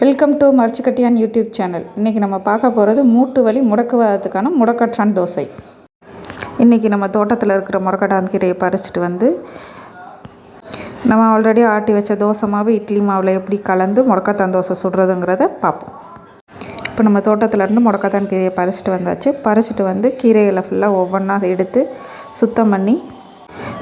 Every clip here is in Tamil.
Welcome to Marchikattiyan YouTube channel இன்றைக்கி நம்ம பார்க்க போகிறது மூட்டு வலி முடக்குவாதத்துக்கான முடக்கற்றான் தோசை. இன்றைக்கி நம்ம தோட்டத்தில் இருக்கிற முடக்கட்டான் கீரையை பறிச்சுட்டு வந்து நம்ம ஆல்ரெடி ஆட்டி வச்ச தோசை மாவு இட்லி மாவில் எப்படி கலந்து முடக்கத்தான் தோசை சுடுறதுங்கிறத பார்ப்போம். இப்போ நம்ம தோட்டத்துலேருந்து முடக்கத்தான் கீரையை பறிச்சுட்டு வந்தாச்சு. பறிச்சுட்டு வந்து கீரைகளை ஃபுல்லாக ஒவ்வொன்றா எடுத்து சுத்தம் பண்ணி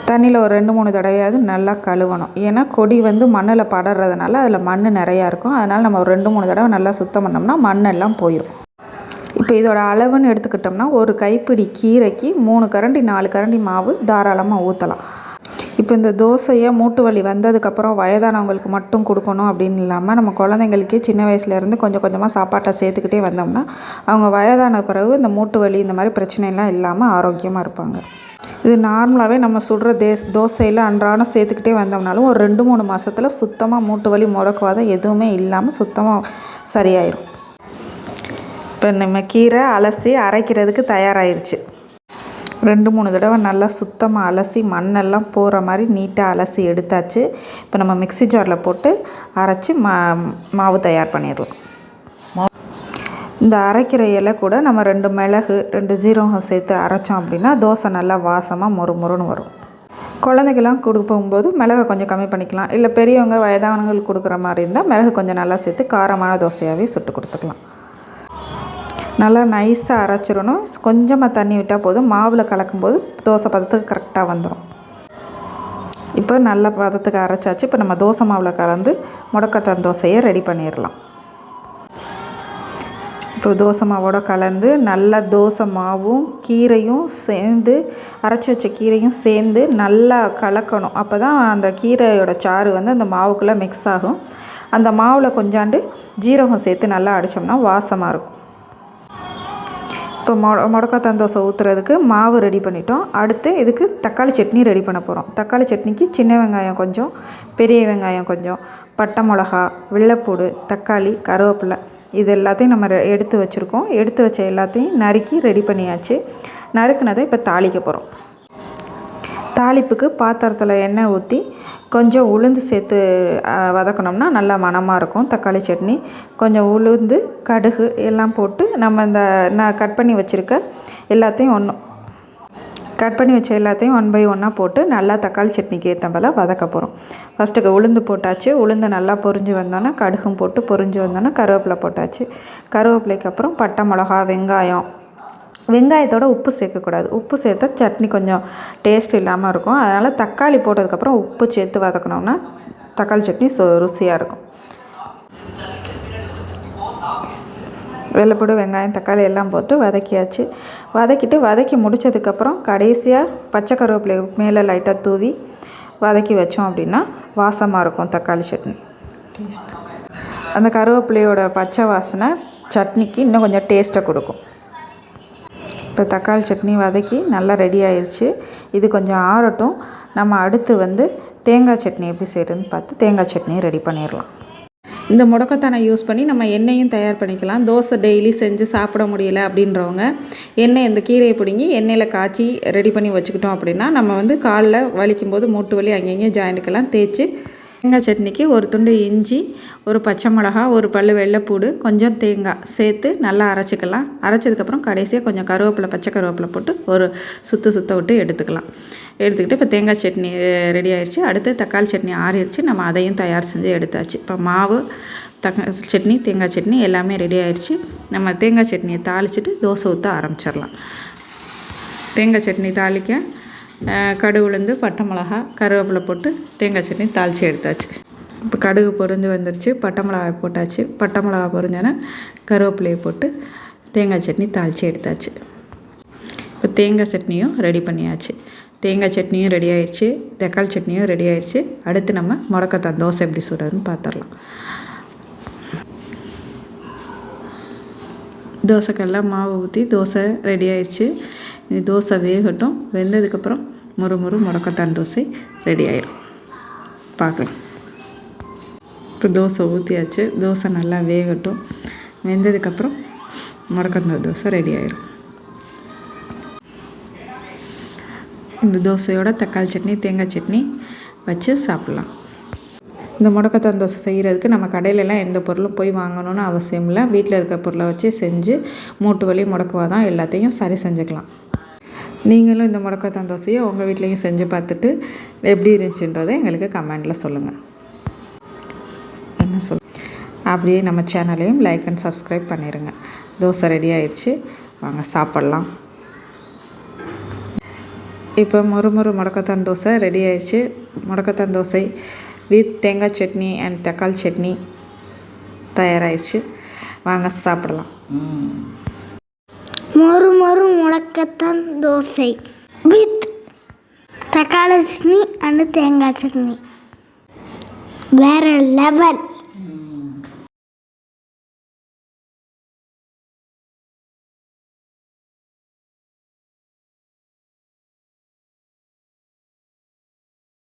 தண்ணியில் ஒரு ரெண்டு மூணு தடவையாவது நல்லா கழுவணும். ஏன்னா கொடி வந்து மண்ணில் படறதுனால அதில் மண் நிறையா இருக்கும். அதனால் நம்ம ஒரு ரெண்டு மூணு தடவை நல்லா சுத்தம் பண்ணோம்னா மண்ணெல்லாம் போயிடும் இப்போ இதோட அளவுன்னு எடுத்துக்கிட்டோம்னா ஒரு கைப்பிடி கீரைக்கு மூணு கரண்டி நாலு கரண்டி மாவு தாராளமாக ஊற்றலாம் இப்போ இந்த தோசையை மூட்டு வலி வந்ததுக்கப்புறம் வயதானவங்களுக்கு மட்டும் கொடுக்கணும் அப்படின்னு இல்லாமல் நம்ம குழந்தைங்களுக்கே சின்ன வயசுலேருந்து கொஞ்சம் கொஞ்சமாக சாப்பாட்டை சேர்த்துக்கிட்டே வந்தோம்னா அவங்க வயதான பிறகு இந்த மூட்டு வலி இந்த மாதிரி பிரச்சனைலாம் இல்லாமல் ஆரோக்கியமாக இருப்பாங்க. இது நார்மலாகவே நம்ம சுடுற தே தோசையில் அன்றாடம் சேர்த்துக்கிட்டே வந்தோம்னாலும் ஒரு ரெண்டு மூணு மாதத்தில் சுத்தமாக மூட்டு வலி முடக்குவாதம் எதுவுமே இல்லாமல் சுத்தமாக சரியாயிடும் இப்போ நம்ம கீரை அலசி அரைக்கிறதுக்கு தயாராகிருச்சு ரெண்டு மூணு தடவை நல்லா சுத்தமாக அலசி மண்ணெல்லாம் போகிற மாதிரி நீட்டாக அலசி எடுத்தாச்சு. இப்போ நம்ம மிக்சி ஜாரில் போட்டு அரைச்சி மா மாவு தயார் பண்ணிடலாம். இந்த அரைக்கிற இலை கூட நம்ம ரெண்டு மிளகு ரெண்டு ஜீரகம் சேர்த்து அரைச்சோம் அப்படின்னா தோசை நல்லா வாசமாக மொறு மொறுன்னு வரும். குழந்தைக்கெல்லாம் கொடுக்கும்போது மிளகை கொஞ்சம் கம்மி பண்ணிக்கலாம். இல்லை பெரியவங்க வயதானவங்களுக்கு கொடுக்குற மாதிரி இருந்தால் மிளகு கொஞ்சம் நல்லா சேர்த்து காரமான தோசையாகவே சுட்டு கொடுத்துக்கலாம். நல்லா நைஸாக அரைச்சிடணும். கொஞ்சமாக தண்ணி விட்டால் போதும். மாவில் கலக்கும்போது தோசை பதத்துக்கு கரெக்டாக வந்துடும் இப்போ நல்ல பதத்துக்கு அரைச்சாச்சு. இப்போ நம்ம தோசை மாவில் கலந்து முடக்கத்தான் தோசையை ரெடி பண்ணிடலாம். இப்போ தோசை மாவோட கலந்து நல்லா தோசை மாவும் கீரையும் சேர்ந்து அரைச்சி வச்ச கீரையும் சேர்ந்து நல்லா கலக்கணும். அப்போ தான் அந்த கீரையோட சாறு வந்து அந்த மாவுக்குள்ளே மிக்ஸ் ஆகும். அந்த மாவில் கொஞ்சாண்டு ஜீரகம் சேர்த்து நல்லா அடித்தோம்னா வாசமாக இருக்கும். இப்போ மொ முடக்கத்தான் தோசை ஊற்றுறதுக்கு மாவு ரெடி பண்ணிட்டோம். அடுத்து இதுக்கு தக்காளி சட்னி ரெடி பண்ண போகிறோம் தக்காளி சட்னிக்கு சின்ன வெங்காயம் கொஞ்சம் பெரிய வெங்காயம் கொஞ்சம் பட்டை மிளகா வெள்ளைப்பூடு தக்காளி கருவேப்பிலை இது எல்லாத்தையும் நம்ம எடுத்து வச்சுருக்கோம். எடுத்து வச்ச எல்லாத்தையும் நறுக்கி ரெடி பண்ணியாச்சு. நறுக்குனதை இப்போ தாளிக்க போகிறோம் தாளிப்புக்கு பாத்திரத்தில் எண்ணெய் ஊற்றி கொஞ்சம் உளுந்து சேர்த்து வதக்கினோம்னா நல்லா மணமாக இருக்கும். தக்காளி சட்னி. கொஞ்சம் உளுந்து கடுகு எல்லாம் போட்டு நம்ம இந்த நான் கட் பண்ணி வச்சுருக்க எல்லாத்தையும் ஒன்று கட் பண்ணி வச்ச எல்லாத்தையும் ஒன் பை ஒன்றா போட்டு நல்லா தக்காளி சட்னிக்கு ஏற்ற போல் வதக்க போகிறோம் ஃபஸ்ட்டுக்கு உளுந்து போட்டாச்சு. உளுந்து நல்லா பொரிஞ்சு வந்தோன்னா கடுகும் போட்டு பொரிஞ்சு வந்தோன்னா கருவேப்பிலை போட்டாச்சு. கருவேப்பிலைக்கு அப்புறம் பட்டை மிளகா வெங்காயம் வெங்காயத்தோட உப்பு சேர்க்கக்கூடாது. உப்பு சேர்த்தா சட்னி கொஞ்சம் டேஸ்ட் இல்லாமல் இருக்கும். அதனால் தக்காளி போட்டதுக்கப்புறம் உப்பு சேர்த்து வதக்கினோம்னா தக்காளி சட்னி சு ருசியாக இருக்கும். வெள்ளைப்பூடு வெங்காயம் தக்காளி எல்லாம் போட்டு வதக்கியாச்சு. வதக்கிட்டு வதக்கி முடித்ததுக்கப்புறம் கடைசியாக பச்சை கருவேப்பிலை மேலே லைட்டாக தூவி வதக்கி வச்சோம் அப்படின்னா வாசமாக இருக்கும் தக்காளி சட்னி. அந்த கருவேப்பிலையோட பச்சை வாசனை சட்னிக்கு இன்னும் கொஞ்சம் டேஸ்ட்டை கொடுக்கும். இப்போ தக்காளி சட்னி வதக்கி நல்லா ரெடி ஆயிடுச்சு இது கொஞ்சம் ஆறட்டும். நம்ம அடுத்து வந்து தேங்காய் சட்னி எப்படி செய்கிறதுன்னு பார்த்து தேங்காய் சட்னியை ரெடி பண்ணிடலாம். இந்த முடக்கத்தானை யூஸ் பண்ணி நம்ம எண்ணெயும் தயார் பண்ணிக்கலாம். தோசை டெய்லி செஞ்சு சாப்பிட முடியல அப்படின்றவங்க எண்ணெய் இந்த கீரையை பிடுங்கி எண்ணெயில் காய்ச்சி ரெடி பண்ணி வச்சுக்கிட்டோம் அப்படின்னா நம்ம வந்து காலில் வலிக்கும் போது மூட்டு வலி அங்கங்கே ஜாயிண்ட்டுக்கெல்லாம் தேய்ச்சி தேங்காய் சட்னிக்கு ஒரு துண்டு இஞ்சி ஒரு பச்சை மிளகா ஒரு பல் வெள்ளைப்பூடு கொஞ்சம் தேங்காய் சேர்த்து நல்லா அரைச்சிக்கலாம். அரைச்சதுக்கப்புறம் கடைசியாக கொஞ்சம் கருவேப்பிலை பச்சை கருவேப்பிலை போட்டு ஒரு சுற்று சுற்ற விட்டு எடுத்துக்கலாம். எடுத்துக்கிட்டு இப்போ தேங்காய் சட்னி ரெடி ஆயிடுச்சு அடுத்து தக்காளி சட்னி ஆறிடுச்சு. நம்ம அதையும் தயார் செஞ்சு எடுத்தாச்சு. இப்போ மாவு தக்க சட்னி தேங்காய் சட்னி எல்லாமே ரெடி ஆயிடுச்சு நம்ம தேங்காய் சட்னியை தாளிச்சிட்டு தோசை ஊற்ற ஆரம்பிச்சிடலாம். தேங்காய் சட்னி தாளிக்க கடுகு உளுந்து பட்டை மிளகா கருவேப்பிலை போட்டு தேங்காய் சட்னி தாளித்து எடுத்தாச்சு. இப்போ கடுகு பொறிஞ்சு வந்துருச்சு பட்டை மிளகாய் போட்டாச்சு. பட்டை மிளகா பொறிஞ்சோன்னா கருவேப்பிலையை போட்டு தேங்காய் சட்னி தாளித்து எடுத்தாச்சு. இப்போ தேங்காய் சட்னியும் ரெடி பண்ணியாச்சு. தேங்காய் சட்னியும் ரெடி ஆயிடுச்சு தக்காளி சட்னியும் ரெடி ஆயிடுச்சு அடுத்து நம்ம முடக்கத்தான் தோசை எப்படி சுடுறதுன்னு பார்த்துடலாம் தோசைக்கெல்லாம் மாவு ஊற்றி தோசை ரெடி ஆயிடுச்சு தோசை வேகட்டும். வெந்ததுக்கப்புறம் முறு முறு முடக்கத்தான் தோசை ரெடி ஆயிடும் பார்க்கலாம். இப்போ தோசை ஊற்றியாச்சு தோசை நல்லா வேகட்டும். வெந்ததுக்கப்புறம் முடக்கத்தான் தோசை ரெடி ஆயிடும் இந்த தோசையோட தக்காளி சட்னி தேங்காய் சட்னி வச்சு சாப்பிட்லாம். இந்த முடக்கத்தான் தோசை செய்கிறதுக்கு நம்ம கடையிலலாம் எந்த பொருளும் போய் வாங்கணும்னு அவசியம் இல்லை வீட்டில் இருக்கிற பொருளை வச்சு செஞ்சு மூட்டு வலி முடக்குவா தான் எல்லாத்தையும் சரி செஞ்சுக்கலாம். நீங்களும் இந்த முடக்கத்தான் தோசையை உங்கள் வீட்லேயும் செஞ்சு பார்த்துட்டு எப்படி இருந்துச்சுன்றதை எங்களுக்கு கமெண்டில் சொல்லுங்கள் என்ன சொல் அப்படியே நம்ம சேனலையும் லைக் அண்ட் சப்ஸ்கிரைப் பண்ணிடுங்க தோசை ரெடி ஆயிடுச்சு வாங்க சாப்பிட்லாம். இப்போ மொறுமொறு முடக்கத்தான் தோசை ரெடி ஆயிடுச்சு முடக்கத்தான் தோசை வித் தேங்காய் சட்னி அண்ட் தக்காளி சட்னி தயாராகிடுச்சு வாங்க சாப்பிடலாம். மொறு மொறு தோசை. வித் தக்காளி சட்னி அண்ட் தேங்காய் சட்னி. வேற லெவல்